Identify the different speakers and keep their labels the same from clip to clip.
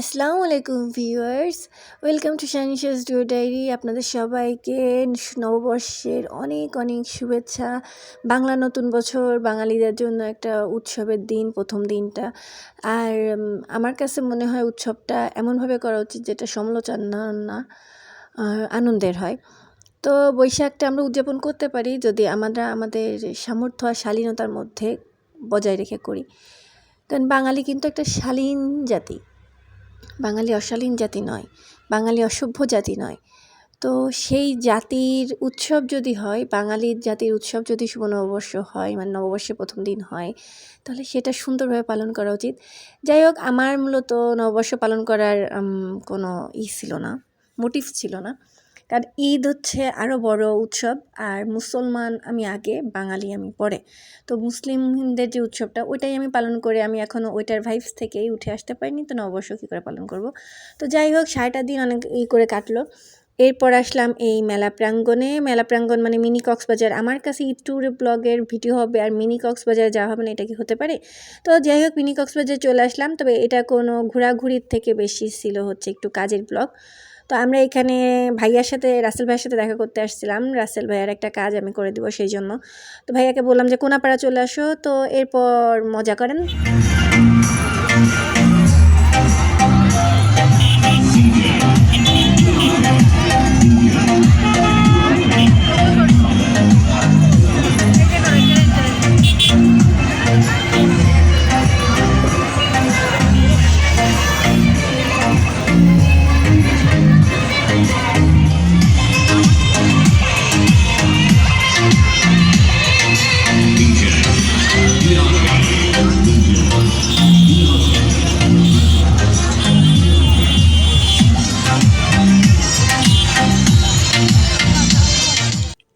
Speaker 1: আসসালামু আলাইকুম viewers welcome to শানিশাস ডিও ডায়েরি আপনাদের সবাইকে নববর্ষের অনেক অনেক শুভেচ্ছা। বাংলা নতুন বছর, বাঙালিদের জন্য একটা উৎসবের দিন, প্রথম দিনটা। আর আমার কাছে মনে হয় উৎসবটা এমনভাবে করা উচিত যেটা সমালোচনা না আনন্দের হয়। তো বৈশাখটা আমরা উদযাপন করতে পারি যদি আমরা আমাদের সামর্থ্য আর শালীনতার মধ্যে বজায় রেখে করি। কারণ বাঙালি কিন্তু একটা শালীন জাতি। বাঙালি অশালীন জাতি নয়, বাঙালি অসভ্য জাতি নয়। তো সেই জাতির উৎসব যদি হয় বাঙালির জাতির উৎসব যদি শুভ নববর্ষ হয় মানে নববর্ষের প্রথম দিন হয়, তাহলে সেটা সুন্দরভাবে পালন করা উচিত। যাই হোক, আমার মূলত নববর্ষ পালন করার কোনো ই ছিল না মোটিভ ছিল না। কারণ ঈদ হচ্ছে আরও বড় উৎসব, আর মুসলমান আমি আগে, বাঙালি আমি পরে। তো মুসলিমদের যে উৎসবটা, ওইটাই আমি পালন করে আমি এখনও ওইটার ভাইবস থেকেই উঠে আসতে পারিনি, তো নববর্ষ কী করে পালন করব? তো যাই হোক সারাটা দিন অনেক ই করে কাটলো। এরপর আসলাম এই মেলা প্রাঙ্গণে। মেলা প্রাঙ্গণ মানে মিনি কক্সবাজার। আমার কাছে ঈদ ট্যুর ব্লগের ভিডিও হবে, আর মিনি কক্সবাজারে যাওয়া হবে না, এটা কি হতে পারে? তো যাই হোক, মিনি কক্সবাজার চলে আসলাম। তবে এটা কোনো ঘোরাঘুরির থেকে বেশি ছিল হচ্ছে একটু কাজের ব্লগ। তো আমরা এখানে ভাইয়ার সাথে, রাসেল ভাইয়ের সাথে দেখা করতে আসছিলাম। রাসেল ভাইয়ার একটা কাজ আমি করে দিব সেই জন্য তো ভাইয়াকে বললাম যে, কোনাপাড়া চলে আসো। তো এরপর মজা করেন।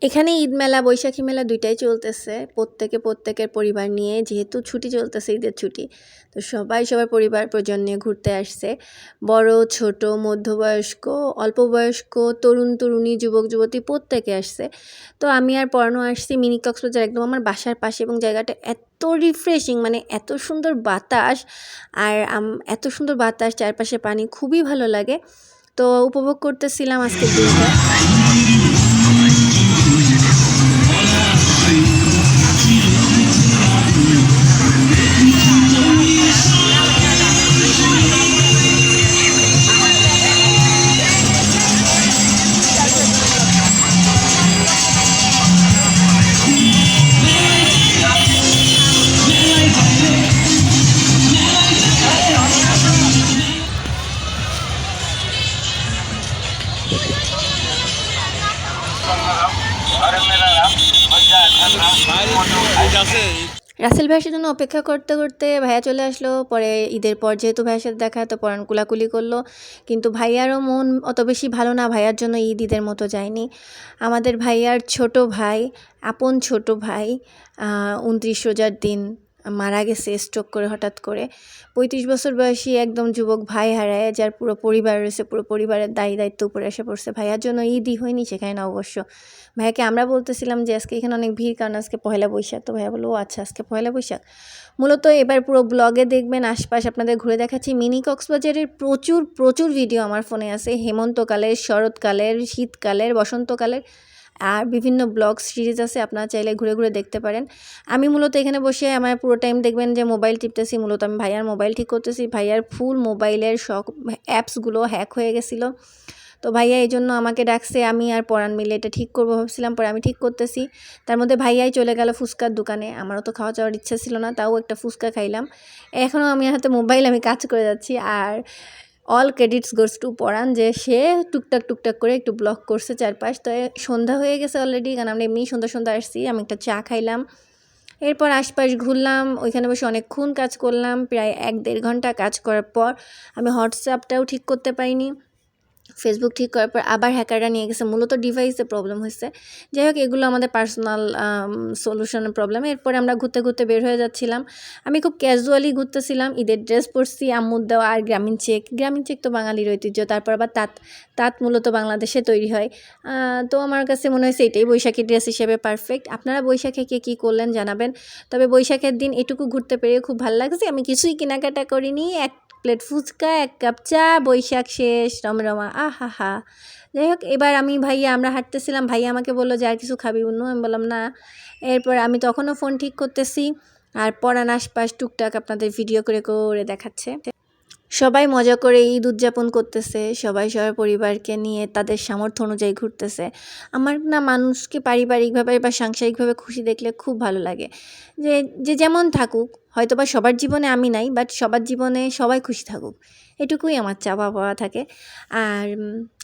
Speaker 1: এখানে ঈদ মেলা, বৈশাখী মেলা দুইটাই চলতেছে। প্রত্যেকে প্রত্যেকের পরিবার নিয়ে, যেহেতু ছুটি চলতেছে ঈদের ছুটি, তো সবাই সবার পরিবার পরিজন নিয়ে ঘুরতে আসছে। বড়, ছোট, মধ্যবয়স্ক অল্প বয়স্ক তরুণ, তরুণী, যুবক, যুবতী প্রত্যেকে আসছে। তো আমি আর পড়ানো আসছি মিনি কক্সবাজার একদম আমার বাসার পাশে এবং জায়গাটা এত রিফ্রেশিং মানে এত সুন্দর বাতাস আর এত সুন্দর বাতাস, চারপাশে পানি, খুবই ভালো লাগে। তো উপভোগ করতেছিলাম আজকের দিনটা। রাসেল ভাইয়ের জন্য অপেক্ষা করতে করতে ভাইয়া চলে আসলো। পরে ঈদের পর যেহেতু ভাইয়ের সাথে দেখা, তো পরান কুলাকুলি করল। কিন্তু ভাইয়ারও মন অত বেশি ভালো না, ভাইয়ার জন্য ঈদ ঈদের মতো যায়নি। আমাদের ভাইয়ার ছোট ভাই, আপন ছোট ভাই উনত্রিশ রোজার দিন মারা গেছে স্ট্রোক করে হঠাৎ করে। পঁয়ত্রিশ বছর বয়সী একদম যুবক ভাই হারায়, যার পুরো পরিবার রয়েছে, পুরো পরিবারের দায়ী দায়িত্ব উপরে এসে পড়ছে। ভাইয়ার জন্য ঈদই হয়নি সেখানে না অবশ্য। ভাইয়াকে আমরা বলতেছিলাম যে, আজকে এখানে অনেক ভিড়, কারণ আজকে পয়লা বৈশাখ। তো ভাইয়া বলল, "ও আচ্ছা আজকে পয়লা বৈশাখ। মূলত এবার পুরো ব্লগে দেখবেন, আশপাশ আপনাদের ঘুরে দেখাচ্ছি। মিনি কক্সবাজারের প্রচুর প্রচুর ভিডিও আমার ফোনে আছে। হেমন্তকালের, শরৎকালের, শীতকালের, বসন্তকালের। আর বিভিন্ন ব্লগ সিরিজ আছে, আপনারা চাইলে ঘুরে ঘুরে দেখতে পারেন। আমি মূলত এখানে বসে আমার পুরো টাইম দেখবেন যে মোবাইল টিপতেছি, মূলত আমি ভাইয়ার মোবাইল ঠিক করতেছি। ভাইয়ার ফুল মোবাইলের সব অ্যাপসগুলো হ্যাক হয়ে গেছিল। তো ভাইয়া এই জন্য আমাকে ডাকছে, আমি আর পরাণ মিলে এটা ঠিক করব ভাবছিলাম, পরে আমি ঠিক করতেছি। তার মধ্যে ভাইয়াই চলে গেল ফুচকার দোকানে, আমারও তো খাওয়া যাওয়ার ইচ্ছা ছিল না, তাও একটা ফুচকা খাইলাম। এখনও আমি হাতে মোবাইল আমি কাজ করে যাচ্ছি, আর অল ক্রেডিটস গোস টু পড়ান যে সে টুকটাক টুকটাক করে একটু ব্লক করছে চারপাশ। তো সন্ধ্যা হয়ে গেছে অলরেডি কারণ আমরা এমনি সন্ধ্যা সন্ধ্যা আসছি, আমি একটা চা খাইলাম। এরপর আশপাশ ঘুরলাম, ওইখানে বসে অনেকক্ষণ কাজ করলাম, প্রায় এক দেড় ঘণ্টা কাজ করার পর আমি হোয়াটসঅ্যাপটাও ঠিক করতে পারিনি। ফেসবুক ঠিক করার পর আবার হ্যাকাররা নিয়ে গেছে। মূলত ডিভাইসে প্রবলেম হয়েছে। যাই হোক, এগুলো আমাদের পার্সোনাল সলিউশনের প্রবলেম এরপরে আমরা ঘুরতে ঘুরতে বের হয়ে যাচ্ছিলাম। আমি খুব ক্যাজুয়ালি ঘুরতেছিলাম। ঈদের ড্রেস পরছি, আম্মুর দেওয়া আর গ্রামীণ চেক গ্রামীণ চেক তো বাঙালির ঐতিহ্য। তারপর আবার তাঁত তাঁত মূলত বাংলাদেশে তৈরি হয়। তো আমার কাছে মনে হয়েছে এটাই বৈশাখী ড্রেস হিসেবে পারফেক্ট আপনারা বৈশাখে কে কী করলেন জানাবেন। তবে বৈশাখের দিন এটুকু ঘুরতে পেরে খুব ভালো লাগছে। আমি কিছুই কেনাকাটা করিনি। এক প্লেট ফুচকা, এক কাপ চা, বৈশাখ শেষ, রমরমা আহা হা যাই হোক, এবার আমি ভাইয়া, আমরা হাঁটতেছিলাম, ভাইয়া আমাকে বলল যে, আর কিছু খাবি? অন্য আমি বললাম, না। এরপর আমি তখনও ফোন ঠিক করতেছি, আর পরান আশপাশ টুকটাক আপনাদের ভিডিও করে করে দেখাচ্ছে। সবাই মজা করে ঈদ উদযাপন করতেছে, সবাই, সবার পরিবারকে নিয়ে তাদের সামর্থ্য অনুযায়ী ঘুরতেছে। আমার না মানুষকে পারিবারিকভাবে বা সাংসারিকভাবে খুশি দেখলে খুব ভালো লাগে। যে যে যেমন থাকুক হয়তো বা সবার জীবনে আমি নাই বাট সবার জীবনে সবাই খুশি থাকুক। এটুকুই আমার চাওয়া পাওয়া থাকে। আর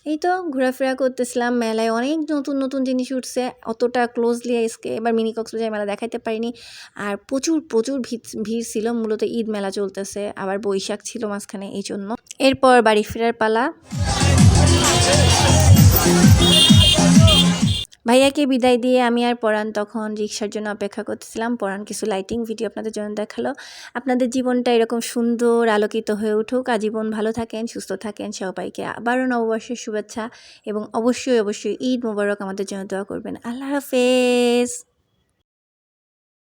Speaker 1: এই তো ঘোরাফেরা করতেছিলাম মেলায়, অনেক নতুন নতুন জিনিস উঠছে, অতটা ক্লোজলি আজকে এবার মিনি কক্সবাজার মেলা দেখাইতে পারিনি। আর প্রচুর প্রচুর ভিড় ছিল, মূলত ঈদ মেলা চলতেছে, আবার বৈশাখ ছিল মাঝখানে এই জন্য এরপর বাড়ি ফেরার পালা। ভাইয়াকে বিদায় দিয়ে আমি আর পরাণ তখন রিক্সার জন্য অপেক্ষা করতেছিলাম। পরাণ কিছু লাইটিং ভিডিও আপনাদের জন্য দেখাল। আপনাদের জীবনটা এরকম সুন্দর আলোকিত হয়ে উঠুক। আজীবন ভালো থাকেন, সুস্থ থাকেন। সবাইকে আবারও নববর্ষের শুভেচ্ছা এবং অবশ্যই অবশ্যই ঈদ মোবারক আমাদের জন্য দোয়া করবেন। আল্লাহ হাফেজ।